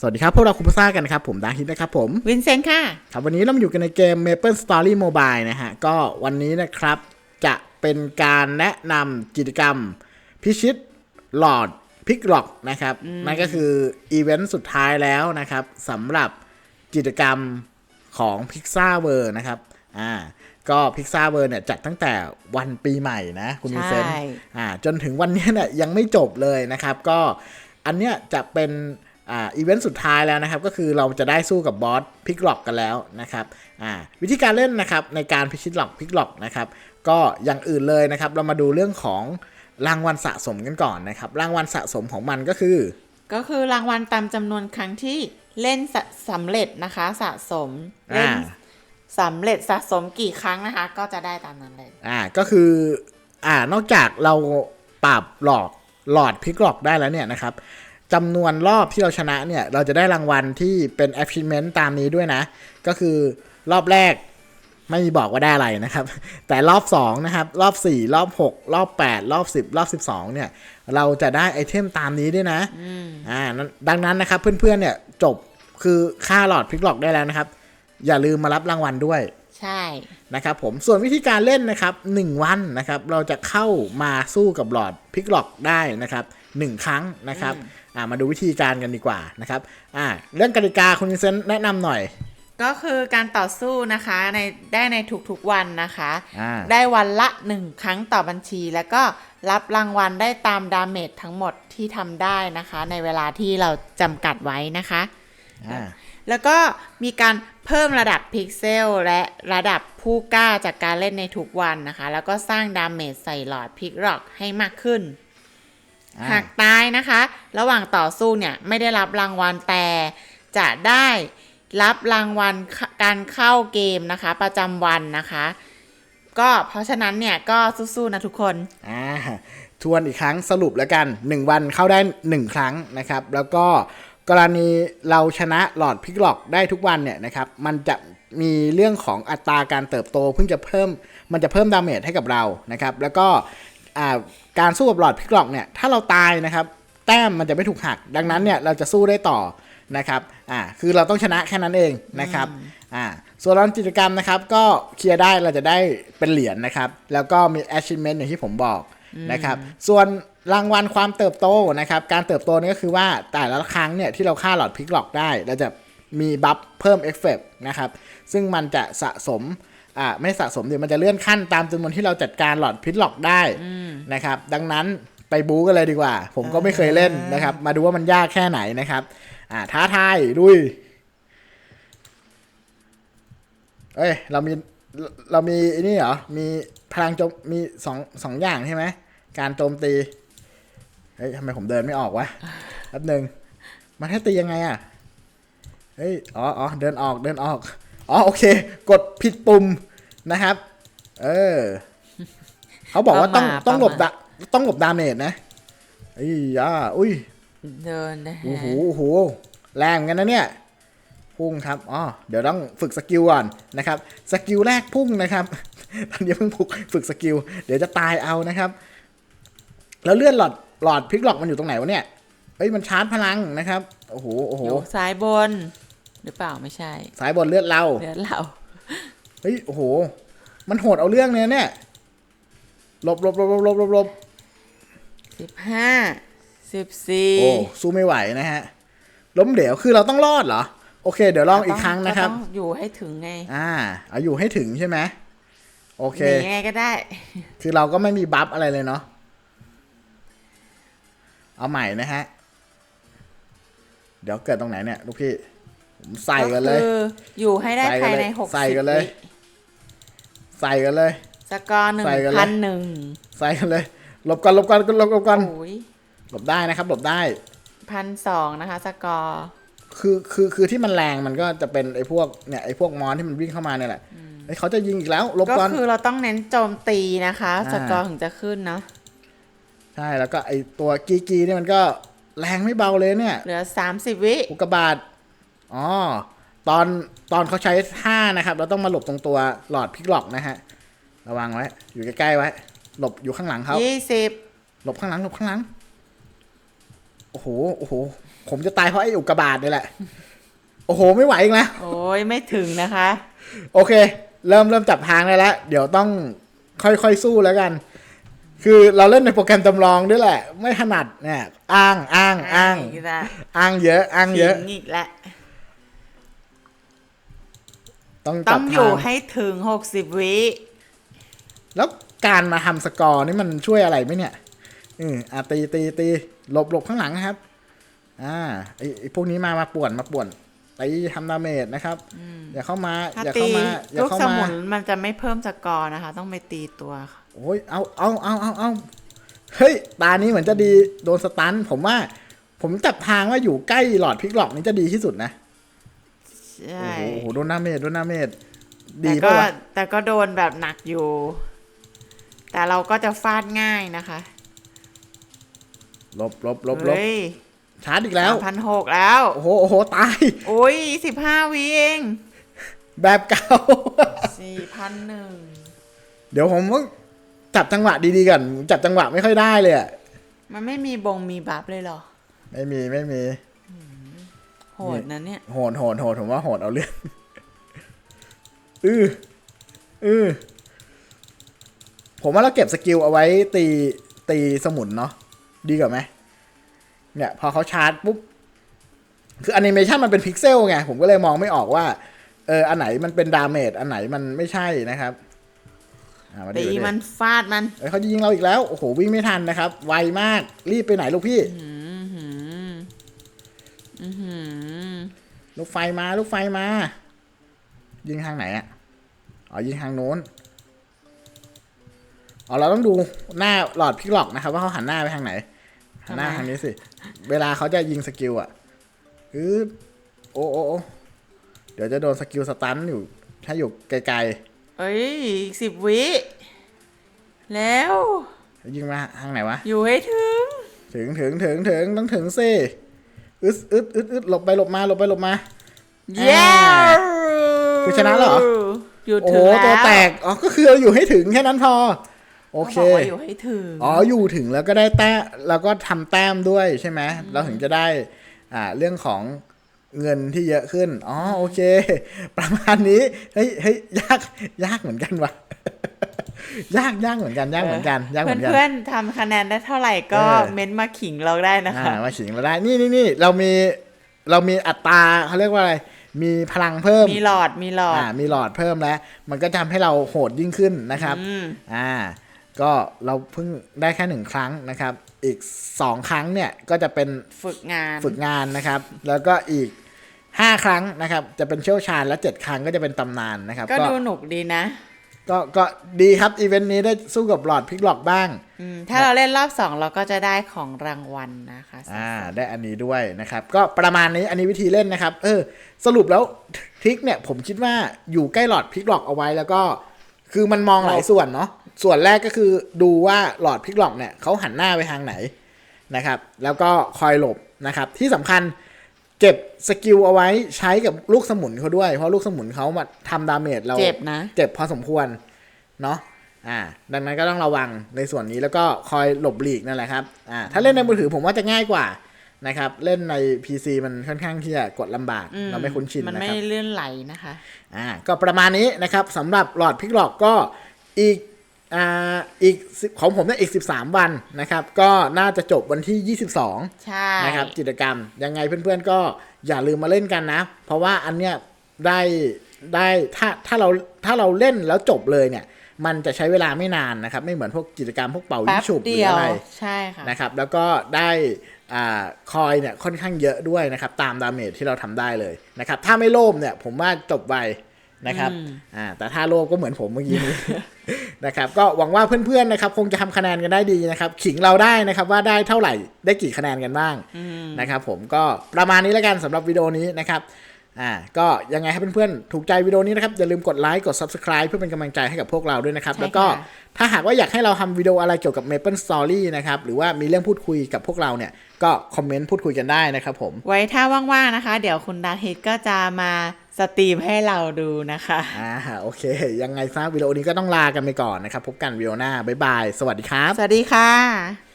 สวัสดีครับ พวกเราคุปซ่ากันนะครับ ผมดาฮิตนะครับผม วินเซนต์ค่ะ ครับ วันนี้เรามาอยู่กันในเกม Maple Story Mobile นะฮะ ก็วันนี้นะครับจะเป็นการแนะนำกิจกรรม พิชิตหลอดพิกล็อกนะครับ นั่นก็คืออีเวนต์สุดท้ายแล้วนะครับสำหรับกิจกรรมของ Pixar w o r l d นะครับ อ่า ก็ Pixar w o r l d เนี่ยจัดตั้งแต่วันปีใหม่นะ คุณวินเซนต์ใช่อ่าจนถึงวันนี้เนี่ยยังไม่จบเลยนะครับ ก็อันเนี้ยจะเป็น อ่าอีเวนต์สุดท้ายแล้วนะครับ ก็คือเราจะได้สู้กับบอสพิกล็อกกันแล้วนะครับอ่าวิธีการเล่นนะครับในการพิชิตหลอกพิกล็อกนะครับก็อย่างอื่นเลยนะครับ เรามาดูเรื่องของรางวัลสะสมกันก่อนนะครับ รางวัลสะสมของมันก็คือ ก็คือรางวัลตามจำนวนครั้งที่เล่นสะสำเร็จนะคะสะสมเล่นอ่าสำเร็จสะสมกี่ครั้งนะคะ ก็จะได้ตามนั้นเลยอ่าก็คืออ่านอกจากเราปรับหลอกหลอดพิกล็อกได้แล้วเนี่ยนะครับ จำนวนรอบที่เราชนะเนี่ย เราจะได้รางวัลที่เป็น achievement ตามนี้ด้วยนะ ก็คือรอบแรกไม่มีบอกว่าได้อะไรนะครับ แต่รอบ 2 นะครับ รอบ 4 รอบ 6 รอบ 8 รอบ 10 รอบ 12 เนี่ย เราจะได้ไอเทมตามนี้ด้วยนะอ่านั้นดังนั้นนะครับ เพื่อนๆ เนี่ยจบคือค่าหลอดพิกล็อกได้แล้วนะครับ อย่าลืมมารับรางวัลด้วย ใช่นะครับผมส่วนวิธีการเล่นนะครับ 1 วันนะครับ เราจะเข้ามาสู้กับหลอดพิกล็อกได้นะครับ 1 ครั้งนะครับ อ่ามาดูวิธีการกันดีกว่านะครับอ่าเรื่องกติกาคุณวินเซนต์แนะนำหน่อย ก็คือการต่อสู้นะคะในได้ในทุกๆวันนะคะอ่าได้วันละ 1 ครั้งต่อบัญชี แล้วก็รับรางวัลได้ตามดาเมจทั้งหมดที่ทำได้นะคะ ในเวลาที่เราจำกัดไว้นะคะอ่าแล้วก็มีการเพิ่มระดับพิกเซลและระดับผู้กล้าจากการเล่นในทุกวันนะคะ แล้วก็สร้างดาเมจใส่หลอดพิกร็อกให้มากขึ้นอ่า หากตายนะคะ ระหว่างต่อสู้เนี่ยไม่ได้รับรางวัลแต่จะได้รับรางวัลการเข้าเกมนะคะ ประจำวันนะคะ ก็เพราะฉะนั้นเนี่ยก็สู้ๆนะทุกคนอ่าทวนอีกครั้งสรุปแล้วกัน 1 วันเข้าได้ 1 ครั้งนะครับ แล้วก็กรณีเราชนะหลอดพิกล็อกได้ทุกวันเนี่ยนะครับ มันจะมีเรื่องของอัตราการเติบโต เพิ่งจะเพิ่มมันจะเพิ่มดาเมจให้กับเรานะครับ แล้วก็อ่า การสู้กับหลอดพิกล็อกเนี่ยถ้าเราตายนะครับ แต้มมันจะไม่ถูกหัก ดังนั้นเนี่ยเราจะสู้ได้ต่อนะครับอ่าคือเราต้องชนะแค่นั้นเองนะครับอ่าส่วนรางวัลกิจกรรมนะครับ ก็เคลียร์ได้เราจะได้เป็นเหรียญนะครับ แล้วก็มี achievement อย่างที่ผมบอกนะครับส่วนรางวัลความเติบโตนะครับ การเติบโตนี่ก็คือว่าแต่ละครั้งเนี่ยที่เราฆ่าหลอดพลิกหลอกได้เราจะมีบัฟเพิ่มเอฟเฟกนะครับ ซึ่งมันจะสะสม อ่าไม่สะสมเดี๋ยวมันจะเลื่อนขั้นตามจำนวนที่เราจัดการหลอดพิษหลอกได้นะครับ ดังนั้นไปบู๊กันเลยดีกว่า ผมก็ไม่เคยเล่นนะครับ มาดูว่ามันยากแค่ไหนนะครับ อ่าท้าทายลุย เอ้ย เรามีเรามีไอ้นี่เหรอ มีพลังโจมมีสองสองอย่างใช่ไหมการโจมตี เฮ้ยทำไมผมเดินไม่ออกวะแป๊บหนึ่งมันให้ตียังไงอะ เฮ้ย อ๋ออ๋อเดินออก เดินออก อ๋อโอเค กดผิดปุ่มนะครับ เออเขาบอกว่าต้องประมาทต้องหลบประดะมาทต้องหลบดาเมจนะไอ้ยาอุ้ยเดินนะฮะโอ้โหโอ้โหแรงเหมือนกันนะเนี่ยพุ่งครับอ๋อเดี๋ยวต้องฝึกสกิลก่อนนะครับสกิลแรกพุ่งนะครับตอนนี้เพิ่งฝึกฝึกสกิลเดี๋ยวจะตายเอานะครับ แล้วเลื่อนหลอดหลอดพลิกหลอกมันอยู่ตรงไหนวะเนี่ยเอ้ยมันชาร์จพลังนะครับโอ้โหโอ้โหอยู่ซ้ายบน หรือเปล่าไม่ใช่ สายบนเลือดเราเดี๋ยวเรา เฮ้ยโอ้โห มันโหดเอาเรื่องเลยเนี่ยหลบหลบหลบหลบหลบหลบหลบสิบห้าสิบสี่โอ้สู้ไม่ไหวนะฮะ ล้มเหลวคือเราต้องรอดเหรอ โอเค เดี๋ยวลองอีกครั้งนะครับ ต้องอยู่ให้ถึงไง อ่าเอาอยู่ให้ถึงใช่ไหมโอเคหนีไงก็ได้ คือเราก็ไม่มีบัฟอะไรเลยเนาะเอาใหม่นะฮะ เดี๋ยวเกิดตรงไหนเนี่ย ลูกพี่ ผมใส่กันเลยก็คืออยู่ให้ได้ใส่กันภายในเลยหกใส่สิบกันเลย วิใส่กันเลย สกอร์หนึ่งใส่กันเลย พันหนึ่งใส่กันเลยหลบก่อนหลบก่อนหลบก่อนหลบก่อนโอ้ยหลบได้นะครับหลบได้ พันสองนะคะ สกอร์ คือคือคือที่มันแรงมันก็จะเป็นไอ้พวกเนี่ยไอ้พวกมอนที่มันวิ่งเข้ามาเนี่ยแหละไอ้ยเขาจะยิงอีกแล้วหลบก็ก่อน คือเราต้องเน้นโจมตีนะคะ อ่า สกอร์ถึงจะขึ้นเนาะใช่แล้วก็ไอ้ตัวกีกีเนี่ยมันก็แรงไม่เบาเลยเนี่ย เหลือสามสิบวิอุกกาบาต อ๋อ ตอนตอนเขาใช้ท่านะครับ เราต้องมาหลบตรงตัวหลอดพลิกหลอกนะฮะ ระวังไว้ อยู่ใกล้ๆไว้ หลบอยู่ข้างหลังเขายี่สิบหลบข้างหลัง หลบข้างหลัง โอ้โห โอ้โห ผมจะตายเพราะไอ้อุกกาบาตนี่แหละ โอ้โห ไม่ไหวอีกแล้ว โอ้ยไม่ถึงนะคะ โอเค เริ่มเริ่มจับทางได้แล้ว เดี๋ยวต้องค่อยๆสู้แล้วกัน คือเราเล่นในโปรแกรมจำลองด้วยแหละ ไม่ถนัดเนี่ย อ้าง อ้าง อ้างอีกแล้วอ้างเยอะ อ้างเยอะขิงอีกแล้ว ต้องต้จัอบงอทายู่งให้ถึงหกสิบวิ แล้วการมาทำสกอร์นี่มันช่วยอะไรไหมเนี่ยอืมอะตีตีตีหลบหลบข้างหลังนะครับ อ่าไอไอพวกนี้มามาป่วนมาป่วนตีทำดาเมจนะครับ อย่าเข้ามา ถ้าอย่าตีเข้ามาอย่าลูกเข้าสมามุนมันจะไม่เพิ่มสกอร์นะคะ ต้องไปตีตัวค่ะโอ้ย เอา เอา เอา เอา เอา เฮ้ย ตานี้เหมือนจะดี โดนสตัน ผมว่า ผมจับทางว่าอยู่ใกล้หลอดพลิกหลอกนี่จะดีที่สุดนะ ใช่โอ้โหโดนหน้าเมจโดนหน้าเมจแต่ดีก็ปะวะแต่ก็โดนแบบหนักอยู่ แต่เราก็จะฟาดง่ายนะคะลบลบลบลบเฮ้ยชาร์จอีกแล้ว พันหกแล้ว โอ้โหโอ้โหตาย โอ้ยสิบห้าวิเองแบบเก่า สี่พันหนึ่งเดี๋ยวผมต้องจับจังหวะดีๆก่อนจับจังหวะไม่ค่อยได้เลยอะมันไม่มีบงมีบัฟเลยเหรอ ไม่มีไม่มี โหดนะเนี่ย โหดโหดโหดผมว่าโหดเอาเรื่องอืออือผมว่าเราเก็บสกิลเอาไว้ตีตีสมุนเนาะดีกว่าไหมเนี่ย พอเขาชาร์จปุ๊บ คือแอนิเมชันมันเป็นพิกเซลไง ผมก็เลยมองไม่ออกว่า เออ อันไหนมันเป็นดาเมจ อันไหนมันไม่ใช่นะครับอะมาตีดูดิมันฟาดมันเอ้ยเขาจะยิงเราอีกแล้ว โอ้โห วิ่งไม่ทันนะครับ ไวมาก รีบไปไหนลูกพี่อือหืออือหือ ลูกไฟมาลูกไฟมา ยิงทางไหนอะอ๋อยิงทางโน้นอ๋อเราต้องดูหน้าหลอดพลิกหลอกนะครับ ว่าเขาหันหน้าไปทางไหนหันหน้าทางนี้สิ เวลาเขาจะยิงสกิลอะคือโอ้โอ้โอ้เดี๋ยวจะโดนสกิลสตันอยู่ ถ้าอยู่ไกลเอ้ยสิบวิ แล้วๆยิงมาทางไหนวะ อยู่ให้ถึง ถึงถึงถึงถึงต้องถึงสิ อึดอึดอึดอึดหลบไปหลบมาหลบไปหลบมาเย้คือชนะแล้วเหรออยู่โอ้ถึโหงแล้วตัวแตกอ๋อก็คือเราอยู่ให้ถึงแค่นั้นพอโอเคขาบอกว่าอยู่ให้ถึงอ๋ออยู่ถึงแล้วก็ได้แต้มแล้วก็ทำแต้มด้วยใช่ไหมเราถึงจะได้อ่าเรื่องของเงินที่เยอะขึ้น อ๋อ โอเค ประมาณนี้ เฮ้ยเฮ้ยยาก ยากเหมือนกันวะ ยากยากเหมือนกันยากเหมือนกันยากเหมือนกันเพื่อนๆทำคะแนนได้เท่าไหร่ก็เออเม้นต์มาขิงเราได้นะคะอ่ามาขิงเราได้นี่นี่นี่เรามีเรามีอัตราเขาเรียกว่าอะไรมีพลังเพิ่ม มีหลอด มีหลอด อ่า มีหลอดเพิ่มแล้ว มันก็จะทำให้เราโหดยิ่งขึ้นนะครับอืมอ่า ก็เราเพิ่งได้แค่หนึ่งครั้งนะครับ อีกสองครั้งเนี่ยก็จะเป็นฝึกงาน ฝึกงานนะครับ แล้วก็อีกห้าครั้งนะครับ จะเป็นเชี่ยวชาญและเจ็ดครั้งก็จะเป็นตำนานนะครับ ก็ดูหนุกดีนะ ก็ก็ดีครับ อีเวนต์นี้ได้สู้กับหลอดพลิกหลอกบ้างอืมถ้าเราเล่นรอบสองเราก็จะได้ของรางวัลนะคะอ่าได้อันนี้ด้วยนะครับ ก็ประมาณนี้อันนี้วิธีเล่นนะครับ เออ สรุปแล้วทริกเนี่ย ผมคิดว่าอยู่ใกล้หลอดพลิกหลอกเอาไว้แล้วก็ คือมันมองหลายส่วนเนาะส่วนแรกก็คือดูว่าหลอดพลิกหลอกเนี่ยเขาหันหน้าไปทางไหนนะครับ แล้วก็คอยหลบนะครับ ที่สำคัญ เก็บสกิลเอาไว้ใช้กับลูกสมุนเขาด้วย เพราะลูกสมุนเขามาทำดาเมจเราเจ็บนะ เจ็บพอสมควร เนาะอ่า ดังนั้นก็ต้องระวังในส่วนนี้แล้วก็คอยหลบหลีกนั่นแหละครับอ่าถ้าเล่นในมือถือผมว่าจะง่ายกว่านะครับ เล่นใน PC มันค่อนข้างที่จะกดลำบากอืเราไม่คุ้นชินมันนะไม่ครับเลื่อนไหลนะคะ อ่า ก็ประมาณนี้นะครับสำหรับหลอดพิกหลอกก็อีก อ่าอีก10ของผมเนี่ยอีก 13 วันนะครับ ก็น่าจะจบวันที่ 22ใช่นะครับกิจกรรม ยังไงเพื่อนๆก็อย่าลืมมาเล่นกันนะ เพราะว่าอันเนี้ยได้ได้ถ้าถ้าเราถ้าเราเล่นแล้วจบเลยเนี่ย มันจะใช้เวลาไม่นานนะครับ ไม่เหมือนพวกกิจกรรมพวกเป่ายิแป๊งบฉุบหรืเดีอยวอะไรใช่ค่ะนะครับ แล้วก็ได้อ่าคอยเนี่ยค่อนข้างเยอะด้วยนะครับ ตามดาเมจที่เราทำได้เลยนะครับ ถ้าไม่โลภเนี่ยผมว่าจบไว นะครับอืมอ่าแต่ถ้าโลภก็เหมือนผมเมื่อกี้นี้นะครับก็หวังว่าเพื่อนๆนะครับ คงจะทำคะแนนกันได้ดีนะครับ ขิงเราได้นะครับว่าได้เท่าไหร่ได้กี่คะแนนกันบ้างนะครับ ผมก็ประมาณนี้แล้วกันสำหรับวิดีโอนี้นะครับอ่าก็ยังไงให้เพื่อนๆถูกใจวิดีโอนี้นะครับอย่าลืมกดไลค์กด subscribe เพื่อเป็นกำลังใจให้กับพวกเราด้วยนะครับใช่ค่ะแล้วก็ถ้าหากว่าอยากให้เราทำวิดีโออะไรเกี่ยวกับ Maple Story นะครับหรือว่ามีเรื่องพูดคุยกับพวกเราเนี่ยก็คอมเมนต์พูดคุยกันได้นะครับผม ไว้ถ้าว่างๆนะคะ เดี๋ยวคุณดาฮิตก็จะมา สตรีมให้เราดูนะคะอ่าโอเค ยังไงซะวิดีโอนี้ก็ต้องลากันไปก่อนนะครับ พบกันวิดีโอหน้า บ๊ายบาย สวัสดีครับ สวัสดีค่ะ